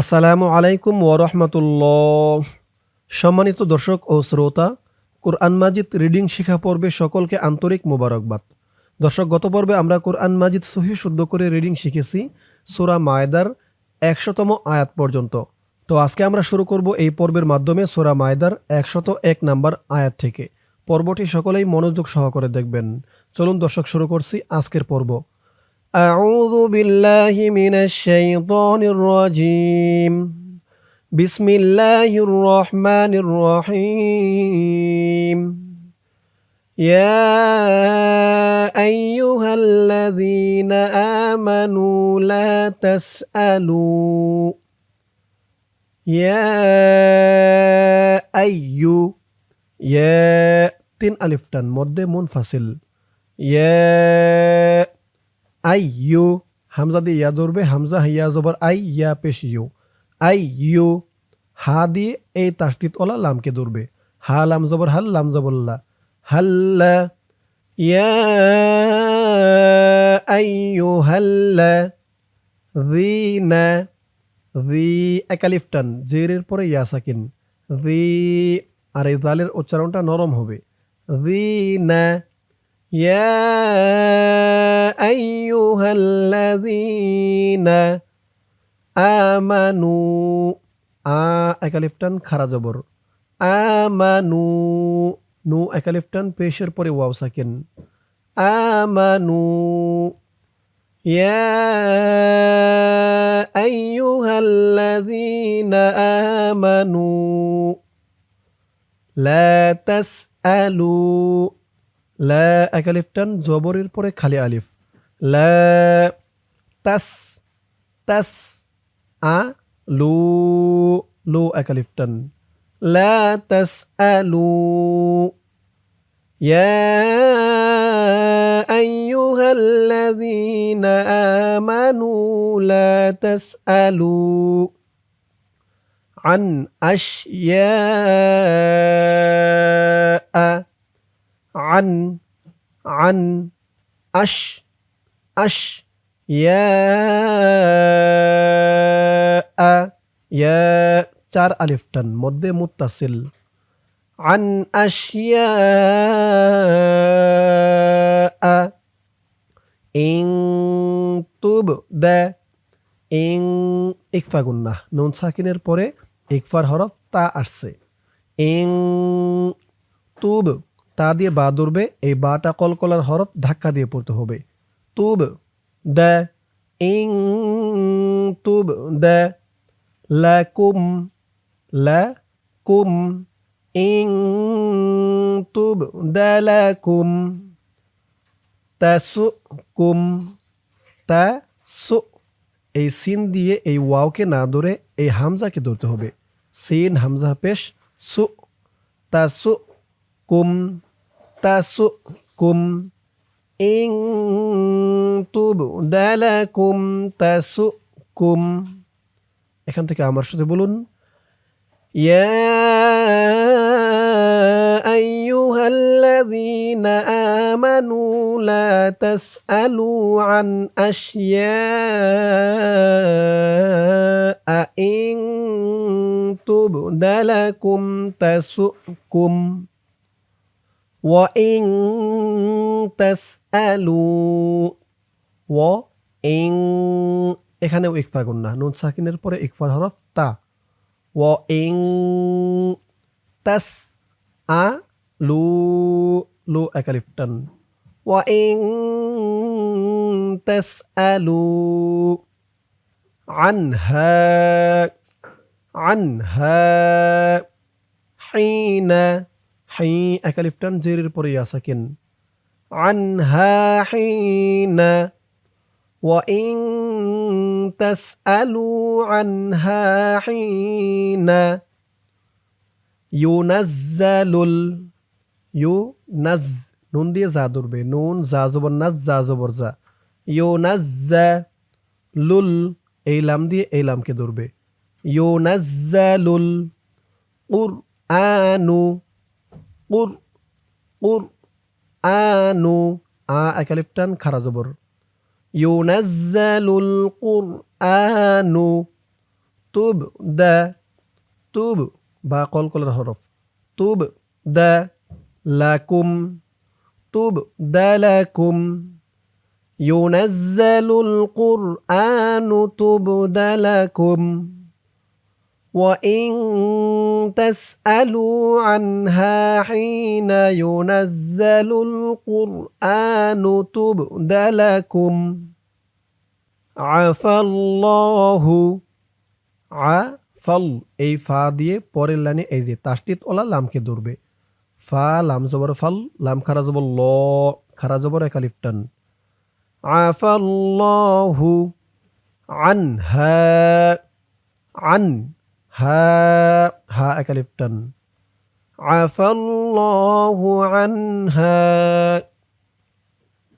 আসসালামু আলাইকুম ওরহমতুল্লাহ সম্মানিত দর্শক ও শ্রোতা, কোরআন মাজিদ রিডিং শিখা পর্বে সকলকে আন্তরিক মোবারকবাদ। দর্শক, গত পর্বে আমরা কোরআন মাজিদ সহি শুদ্ধ করে রিডিং শিখেছি, সুরা মায়দার একশতম আয়াত পর্যন্ত। তো আজকে আমরা শুরু করব এই পর্বের মাধ্যমে সোরা মায়দার একশত এক নাম্বার আয়াত থেকে। পর্বটি সকলেই মনোযোগ সহকারে দেখবেন। চলুন দর্শক, শুরু করছি আজকের পর্ব। أعوذ بالله من الشيطان الرجيم. بسم الله الرحمن الرحيم. يا أيها الذين آمنوا لا تسألوا. يا أيو. يا تن ألف تن. مد منفصل. يا আই ইউ, হামজা দিয়ে ইয়া ধরবে, হামজা হিয়া জবর আই, ইয়া পেশ ইউ। আই ইউ, হা দিয়ে এই তাস্তিত ওলা লামকে ধরবে। হা, লাম জবর, হাল, লাম জবল্লা হাল্লা ইয়া আইয়ু হাল্লা রিনা রি একালিফটান জেরের পরে ইয়া সাকিন। রি আর এই দালের উচ্চারণটা নরম হবে। রিনা يا أيها الذين آمنوا آ أكاليفتان خرجبر آمنوا نو أكاليفتان بيشر پوري واو ساكن آمنوا يا أيها الذين آمنوا لا تسألوا লা একালিফটান জবরের পরে খালি আলিফ লা তাস তাস আ লু লু একালিফটান লা তাস আলু يا أيها الذين آمنوا لا تسألوا عن أشياء আন আন আশ আশ ইয়া ইয়া চার আলিফ টান, মধ্যে মুত্তাসিল আন আশিয়া ইং তুব দে ইং ইকফা গুন্না, নুন সাকিনের পরে ইকফার হরফ তা আসছে ইং তুব তা দিয়ে বা ধরবে, এই বাটা কলকলার হরফ ধাক্কা দিয়ে পড়তে হবে। তুব, দা, ইং, তুব, দা, লা, কুম লা, কুম, ইং, তুব, দা, লা, কুম তাসু কুম, তা, সু। এই সিন দিয়ে এই ওয়াওকে না ধরে এই হামজাকে ধরতে হবে। সিন, হামজা, পেশ, সু, তা, সু। kum tasukum in tubdalakum tasukum এখান থেকে আমার সাথে বলুন। ইয়া আইয়ুহাল্লাযীনা আমানু লা তাসআলু আন আশিয়া ইন তুবদালাকুম তাসুকুম। وإن تسألوا وإن এখানেও ইকফা গুন্না নুন সাকিনের পরে ইকফার হরফ তা ও ইং তাস আ লু লু একালিফটান ও ইং তাস আলু عنها عنها حين হাই একালিফটান জেরের পরে ইয়া সাকিন আনহা হিনা وإن تسألوا عنها حين ينزل ال ينز নুন দিয়ে যা ধরবে নুন যা জবর নাজ যা জবর যা ইউনাজ্জা লুল এই লাম দিয়ে এই লামকে ধরবে ইউনাজ্জালুল উর আনু قر قر آنو آ أكلفتن كرزبر ينزل القرآن توب دا تب با قل كل الحروف توب دا لكم. توب دا لكم. ينزل القرآن تبد لكم. وإن تسألوا عنها حين ينزل القرآن تبد لكم عفى الله আফল এই ফা দিয়ে পরের লাইনে এই যে তাস্তিত ওলা লামকে ধরবে ফা লাম জবর ফাল লাম খারা জবর ল খারা জবর একালিফ টান আফাল্লাহু আনহা আন হা হা একালিফ টান আফাল্লাহু আনহা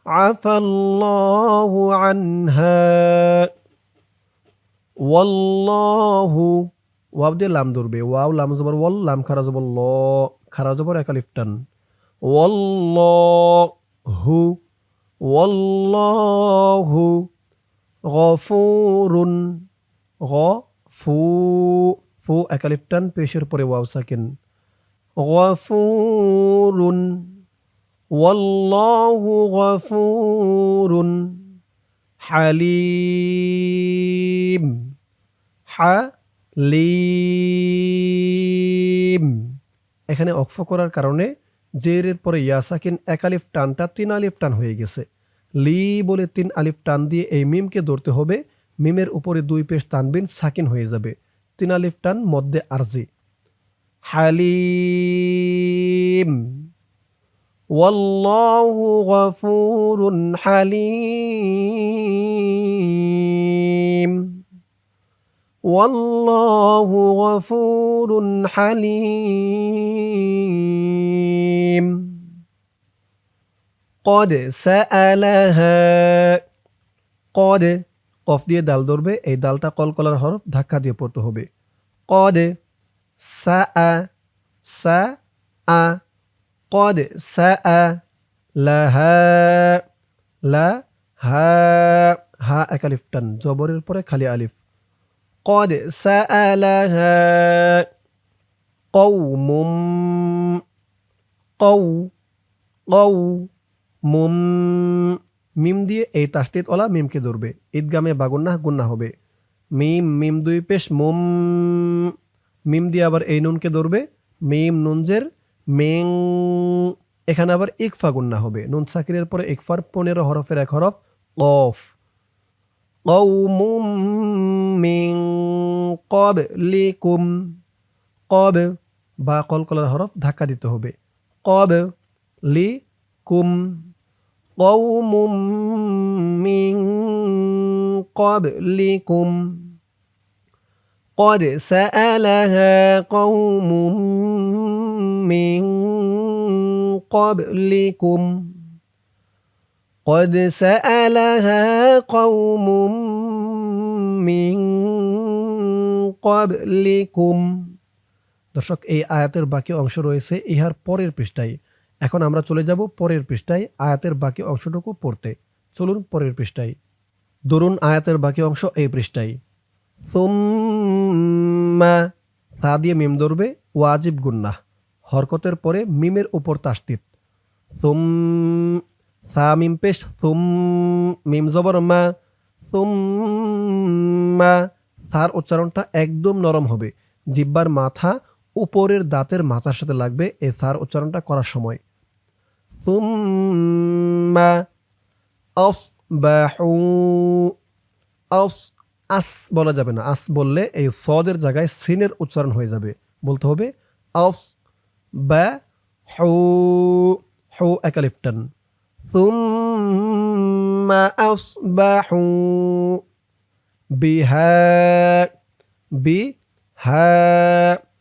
আফাল্লাহু আনহা, ওয়াল্লাহু ওয়াব দিয়ে লাম ধরবে। ওয়াও, লাম জবর, ওয়াল, লাম খারা জবর, ল, খারা জবর একালিফ টান ওয়াল্লাহু ওয়াল্লাহু গফুরুন গফু ফু একালিফ টান পেশের পরে ওয়াও সাকিন গফুরুন ওয়াল্লাহু গফুরুন হালিম হালিম এখানে অক্ষ করার কারণে জেরের পরে ইয়াসাকিন এক আলিফ টানটা তিন আলিফ টান হয়ে গেছে। লি বলে তিন আলিফ টান দিয়ে এই মিমকে ধরতে হবে। মিমের উপরে দুই পেশ টানবিন সাকিন হয়ে যাবে। তিন আলিফ টান মধ্যে আরজি হালিম والله غفور حليم والله غفور حليم قد سألها قد কফ দিয়ে ডাল ধরবে এই ডালটা কলকলার হরফ ধাক্কা দিয়ে পড়তে হবে কদ সা আ সা আ قد سألها লা হা হা এক আলিফ টান জবরের পরে খালি আলিফ قد سألها قوم قو قوم মিম দিয়ে এই তাস্তিত ওলা মিমকে ধরবে ঈদগামে বাগুন্না গুন্না হবে মিম মিম দুই পেশ মুম মিম দিয়ে আবার এই নুনকে ধরবে মিম নুনজের মেং এখানে আবার ইকফা গুন্না হবে নুন সাকিরের পরে ইকফার পনেরো হরফের এক হরফ কফ قوم من قبلكم قب বা কলকলার হরফ ধাক্কা দিতে হবে কব লি কুম قوم من قبلكم قد سألها قوم من قبلكم قد سألها قوم من قبلكم দর্শক এই আয়াতের বাকি অংশ রয়েছে ইহার পরের পৃষ্ঠায় এখন আমরা চলে যাব পরের পৃষ্ঠায় আয়াতের বাকি অংশটুকু পড়তে। চলুন পরের পৃষ্ঠায়। ধরুন আয়াতের বাকি অংশ এই পৃষ্ঠায়। সুম্মা সা দিয়ে মিম ধরবে, ওয়াজিব গুন্নাহ হরকতের পরে মিমের উপর তাস্তিত সুম সা মিম পেশ সুম মিম জবর মা। সুম্মা সার উচ্চারণটা একদম নরম হবে। জিব্বার মাথা উপরের দাঁতের মাথার সাথে লাগবে এই সার উচ্চারণটা করার সময় সুম্মা আসবাহু আস আস বলা যাবে না আস বললে এই সদের জায়গায় সিনের উচ্চারণ হয়ে যাবে বলতে হবে আস বা হু হু একালিফটান ثم أصبحوا بها بها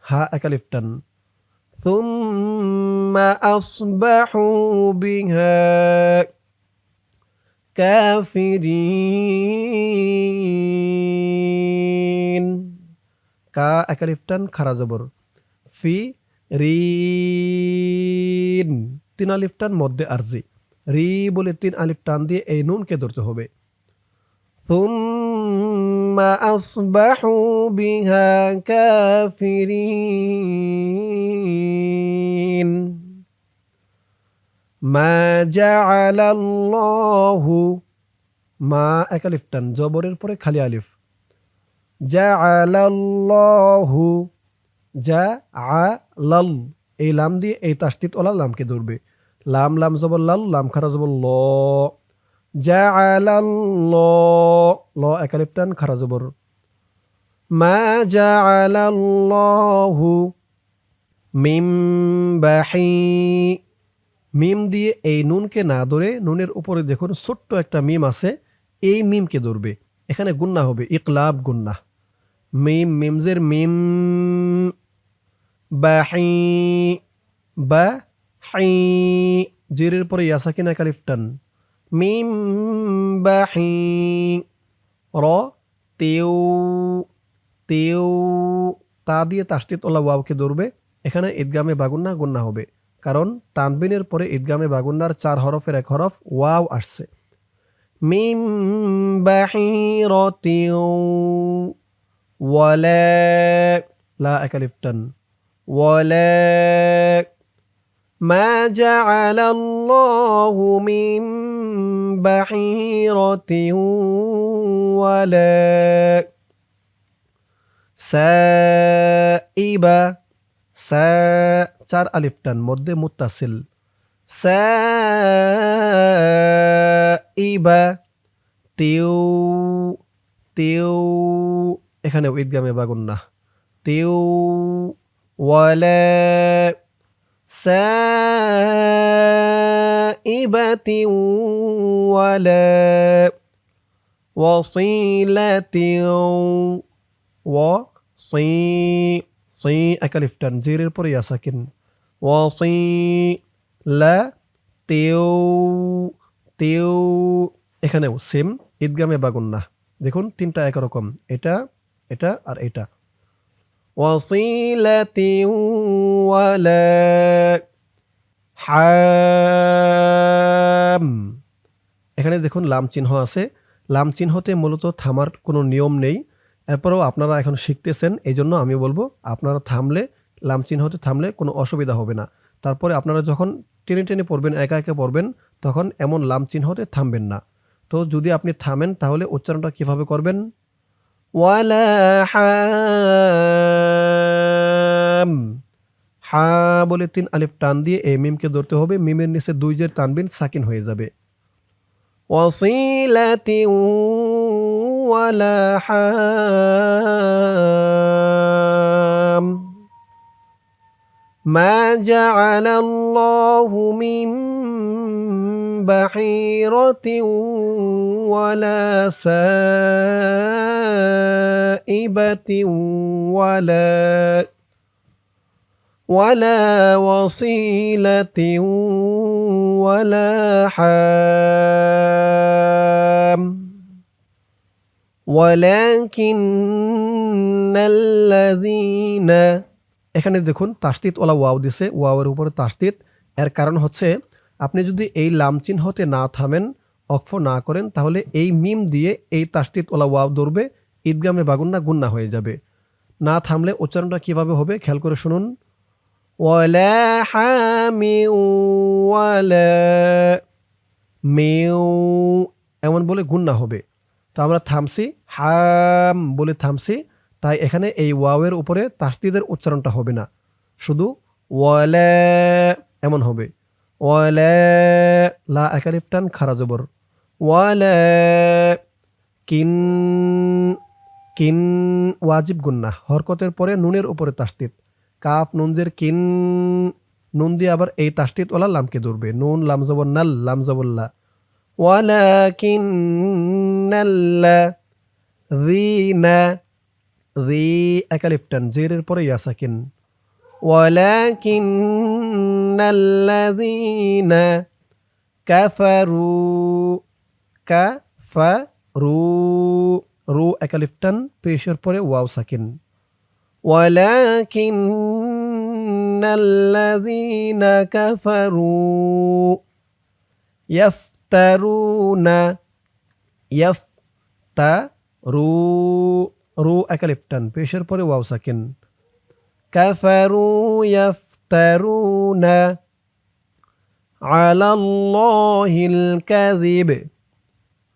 ها أكلفتن ثم أصبحوا بها কাফিরিন কা একালিফটান খারা জবর ফি রিন তিন আলিফটান মধ্যে আরজি রি বলে তিন আলিফ টান দিয়ে এই নুনকে ধরতে হবে ثم أصبحوا بها كافرين ما جعل الله মা এক আলিফ টান জবরের পরে খালি আলিফ জাআলাল্লাহু যা আ লাল এই লাম দিয়ে এই তাস্তিত ওলা লামকে ধরবে লাম লাম জবর লাল লাম খারা জবর ল খারা জবর। মা জাআলাল্লাহু মিম বাহি। মিম দিয়ে এই নুনকে না ধরে নুনের উপরে দেখুন ছোট্ট একটা মিম আছে, এই মিমকে ধরবে। এখানে গুন্না হবে, ইকলাব গুন্না। মিম, মিমজের মিম বাহি বা হাই জেরের পরে ইয়াসাকিনা কালিফটান মিম বাহি র তেও তেও তা দিয়ে তাস্তিত ওলা ওয়াওকে ধরবে এখানে ঈদগামে বাগুন্না গুন্না হবে কারণ তানবিনের পরে ঈদগামে বাগুন্নার চার হরফের এক হরফ ওয়াও আসছে মিম বাহিরতিউ ওয়ালা লা একালিফটান ওয়ালা ما جعل الله من بحيرة ولا سائبة সা চার আলিফ টান মধ্যে মুত্তাসিল ইবা তেও তেও এখানে ঈদগামে বাগুন না তেও ওয়ালা سائبة ولا وصيلة وصي সি একালিফ টান জিরের পরে ইয়াসাকিন ওয়াসি লা তেও তেও এখানেও সেম ঈদগামে বাগুন না দেখুন তিনটা একরকম এটা এটা আর এটা ওয়াসিলাতি ওয়ালা হাম। এখানে দেখুন লাম চিহ্ন আছে। লাম চিহ্নতে মূলত থামার কোনো নিয়ম নেই। এরপরেও আপনারা এখন শিখতেছেন এই জন্য আমি বলব আপনারা থামলে, লাম চিহ্নতে থামলে কোনো অসুবিধা হবে না। তারপরে আপনারা যখন টেনে টেনে পড়বেন, একা একা পড়বেন, তখন এমন লাম চিহ্নতে থামবেন না। তো যদি আপনি থামেন, তাহলে উচ্চারণটা কীভাবে করবেন? ওয়ালা হাম। হা বলে তিন আলিফ টান দিয়ে এই মিমকে ধরতে হবে মিমের নিচে দুই জের টানবিন সাকিন হয়ে যাবে ওয়াসিলাতি ولا حام ما جعل الله من بحيرة ولا سائبة ولا ولا وصيلة ولا حام ওয়ালাকিন্নাল্লাযীন এখানে দেখুন তাস্তিত ওলা ওয়াও দিছে ওয়াওয়ের উপরে তাস্তিত এর কারণ হচ্ছে আপনি যদি এই লাম চিহ্নতে না থামেন অক্ফ না করেন তাহলে এই মিম দিয়ে এই তাস্তিত ওলা ওয়াও ধরবে ঈদগামে বাগুন্না গুন্না হয়ে যাবে না থামলে উচ্চারণটা কিভাবে হবে খেয়াল করে শুনুন ওয়ালা হামি ওয়ালা মেউ এমন বলে গুন্না হবে। তো আমরা থামছি, হাম বলে থামছি, তাই এখানে এই ওয়াওয়ের উপরে তাস্তিদের উচ্চারণটা হবে না। শুধু ওয়ালে এমন হবে। ওয়ালে, লা একালিফ টান, খারা জবর। ওয়ালে, কিন কিন, ওয়াজিব গুন্না হরকতের পরে নুনের উপরে তাস্তিত কাফ নুনজের কিন নুন দিয়ে আবার এই তাস্তিত ওলা লামকে ধরবে নুন লাম জবর নাল লাম জবল্লা ولكن الذين ذي একালিফটান জেরের পরে ইয়া সাকিন ولكن الذين كفروا كفروا রু একালিফটান পেশের পরে ওয়াও সাকিন ولكن الذين كفروا يف يفترون يف তা রু রু একালিপ্টান পেশের পরে ওয়াও সাকিন কাফারু ইয়াফতারুনা আলাল্লাহিল কাযিব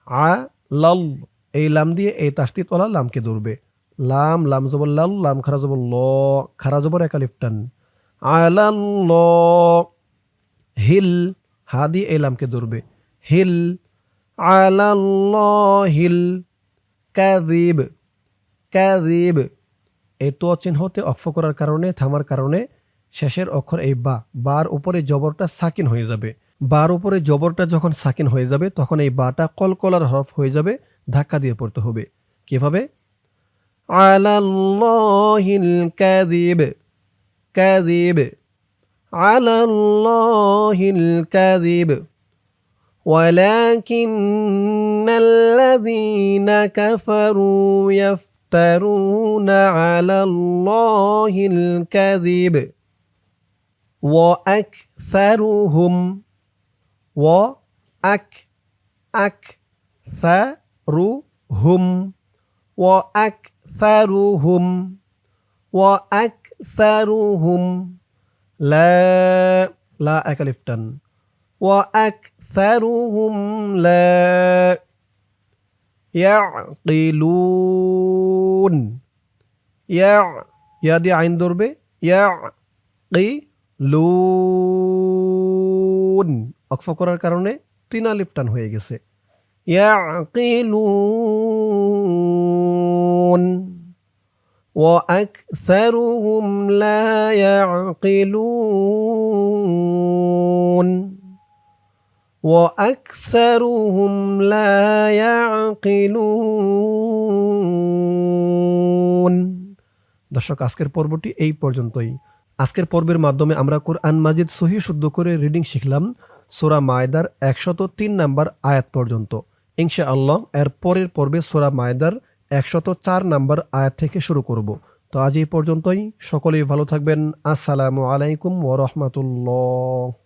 আলাল এই লাম দিয়ে এই তাস্তিতওয়ালা লামকে ধরবে লাম লাম জবর লাল, লাম খারা জবর ল, খারা জবর একালিপ্টান আলাল্ল হিল হা এই লামকে ধরবে। হিল, আলাল হিল কাদিব কাদিব এই তো চিহ্নতে অক্ষ করার কারণে, থামার কারণে শেষের অক্ষর এই বা। বার উপরে জবরটা সাকিন হয়ে যাবে। বার উপরে জবরটা যখন সাকিন হয়ে যাবে, তখন এই বাটা কলকলার হরফ হয়ে যাবে, ধাক্কা দিয়ে পড়তে হবে। কীভাবে? على الله الكذب كذب. على الله الكذب. ولكن الذين كفروا يفترون على الله الكذب. وأكثرهم وأك أكثرهم وأكثرهم وأكثرهم لا لا أكلفتن وأكثرهم لا يعقلون يع يا دي عين دربه يعقلون অক্ফ করার কারণে তিন আলিফ টান হয়ে গেছে يعقلون وأكثرهم لا يعقلون وأكثرهم لا يعقلون দর্শক আজকের পর্বটি এই পর্যন্তই আজকের পর্বের মাধ্যমে আমরা কোরআন মাজিদ সহি শুদ্ধ করে রিডিং শিখলাম সোরা মায়দার একশত তিন নাম্বার আয়াত পর্যন্ত ইনশা আল্লাহ এর পরের পর্বে সোরা মায়দার একশত চার নাম্বার আয়াত থেকে শুরু করব। তো আজ এই পর্যন্তই। সকলেই ভালো থাকবেন। আসসালামু আলাইকুম ওরহমতুল্লাহ